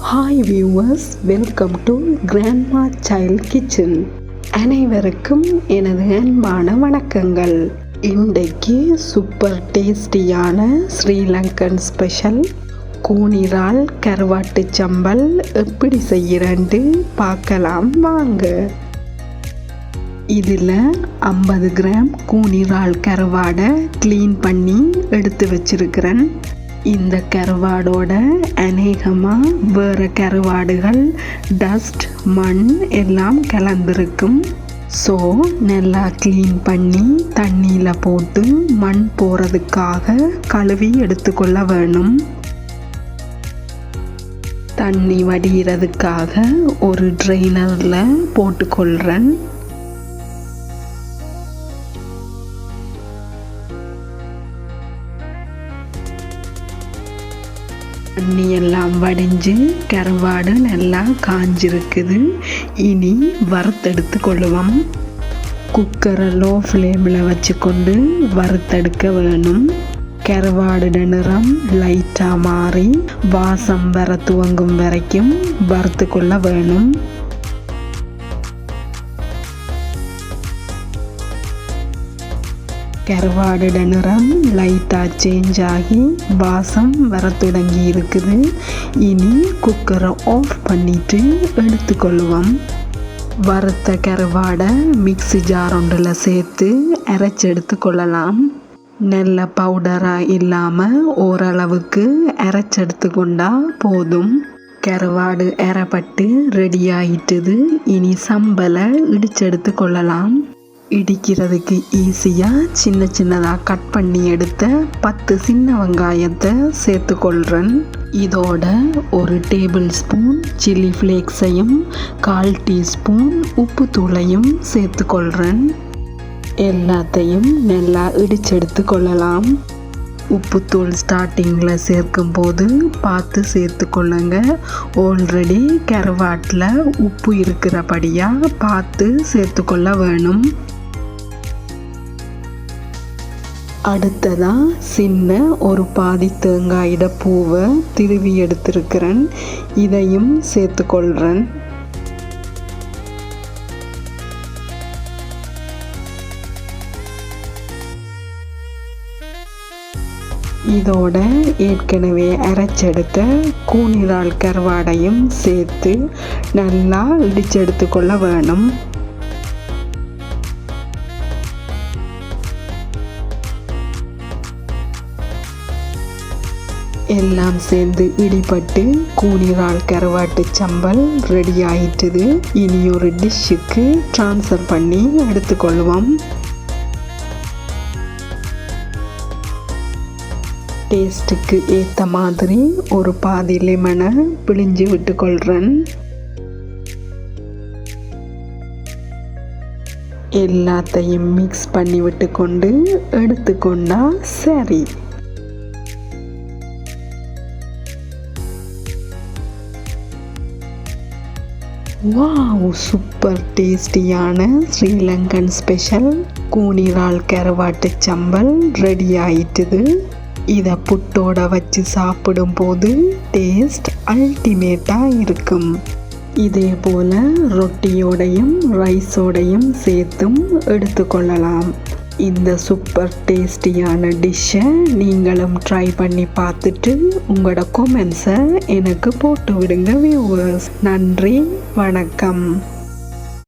Hi viewers welcome to grandma child kitchen அனைவருக்கும் எனது அன்பான வணக்கங்கள். இன்றைக்கு சூப்பர் டேஸ்டியான ஸ்ரீலங்கன் ஸ்பெஷல் கூனிரால் கருவாட்டு சம்பல் எப்படி செய்கிறேன்ட்டு பார்க்கலாம் வாங்க. இதில் ஐம்பது கிராம் கூனிரால் கருவாடை க்ளீன் பண்ணி எடுத்து வச்சிருக்கிறேன். இந்த கருவாடோட அநேகமாக வேறு கருவாடுகள் டஸ்ட் மண் எல்லாம் கலந்துருக்கும். ஸோ நல்லா க்ளீன் பண்ணி தண்ணியில் போட்டு மண் போகிறதுக்காக கழுவி எடுத்துக்கொள்ள வேணும். தண்ணி வடிகிறதுக்காக ஒரு ட்ரெயினரில் போட்டுக்கொள்கிறேன் தண்ணி எல்லாம் வடிஞ்சு கருவாடு நல்லா காஞ்சிருக்குது. இனி வறுத்தெடுத்து கொள்ளுவோம். குக்கரை லோ ஃப்ளேமில் வச்சுக்கொண்டு வறுத்தெடுக்க வேணும். கருவாடுட நிறம் லைட்டாக மாறி வாசம் வர துவங்கும் வரைக்கும் வறுத்து கொள்ள வேணும். கருவாடுட நிறம் லைட்டாக சேஞ்ச் ஆகி வாசம் வர தொடங்கி இருக்குது இனி குக்கரை ஆஃப் பண்ணிட்டு எடுத்துக்கொள்வோம். வறுத்த கருவாடை மிக்சி ஜார் ஒன்றில் சேர்த்து அரைச்சி எடுத்துக்கொள்ளலாம் நல்ல பவுடராக இல்லாமல் ஓரளவுக்கு அரைச்செடுத்து கொண்டா போதும். கருவாடு அரைப்பட்டு ரெடி ஆயிட்டது. இனி சம்பலை இடிச்செடுத்து கொள்ளலாம். இடிக்கிறதுக்கு ஈஸியாக சின்ன சின்னதாக கட் பண்ணி எடுத்த பத்து சின்ன வெங்காயத்தை சேர்த்துக்கொள்கிறேன் இதோட ஒரு டேபிள் ஸ்பூன் சில்லி ஃப்ளேக்ஸையும் கால் டீஸ்பூன் உப்பு தூளையும் சேர்த்துக்கொள்கிறேன் எல்லாத்தையும் நல்லா இடிச்செடுத்து கொள்ளலாம். உப்புத்தூள் ஸ்டார்டிங்கில் சேர்க்கும் போது பார்த்து சேர்த்து கொள்ளுங்க. ஆல்ரெடி கருவாட்டில் உப்பு இருக்கிறபடியாக பார்த்து சேர்த்துக்கொள்ள வேணும். அடுத்ததாக சின்ன ஒரு பாதி தேங்காயிட பூவை திருவி எடுத்திருக்கிறேன். இதையும் சேர்த்துக்கொள்கிறேன் இதோட ஏற்கனவே அரைச்செடுத்த கூனிரால் கருவாடையும் சேர்த்து நல்லா இடிச்செடுத்து கொள்ள வேணும். எல்லாம் சேர்ந்து இடிபட்டு கூனிரால் கருவாட்டு சம்பல் ரெடி ஆயிட்டது. இனி ஒரு டிஷ்ஷுக்கு ட்ரான்ஸ்ஃபர் பண்ணி எடுத்துக்கொள்வோம். டேஸ்ட்டுக்கு ஏற்ற மாதிரி ஒரு பாதி லெமனை பிழிஞ்சு விட்டுக்கொள்கிறேன் எல்லாத்தையும் மிக்ஸ் பண்ணி விட்டுக்கொண்டு எடுத்துக்கொண்டா சரி. வாவ் சூப்பர் டேஸ்டியான ஸ்ரீலங்கன் ஸ்பெஷல் கூனிரால் கரவாட்டு சம்பல் ரெடி ஆயிட்டுது. இதை புட்டோட வச்சு சாப்பிடும்போது டேஸ்ட் அல்டிமேட்டாக இருக்கும். இதே போல் ரொட்டியோடையும் ரைஸோடையும் சேர்த்தும் எடுத்துக்கொள்ளலாம். இந்த சூப்பர் டேஸ்டியான டிஷ்ஷை நீங்களும் ட்ரை பண்ணி பார்த்துட்டு உங்களோட கொமெண்ட்ஸை எனக்கு போட்டு விடுங்க வியூவர்ஸ் நன்றி வணக்கம்.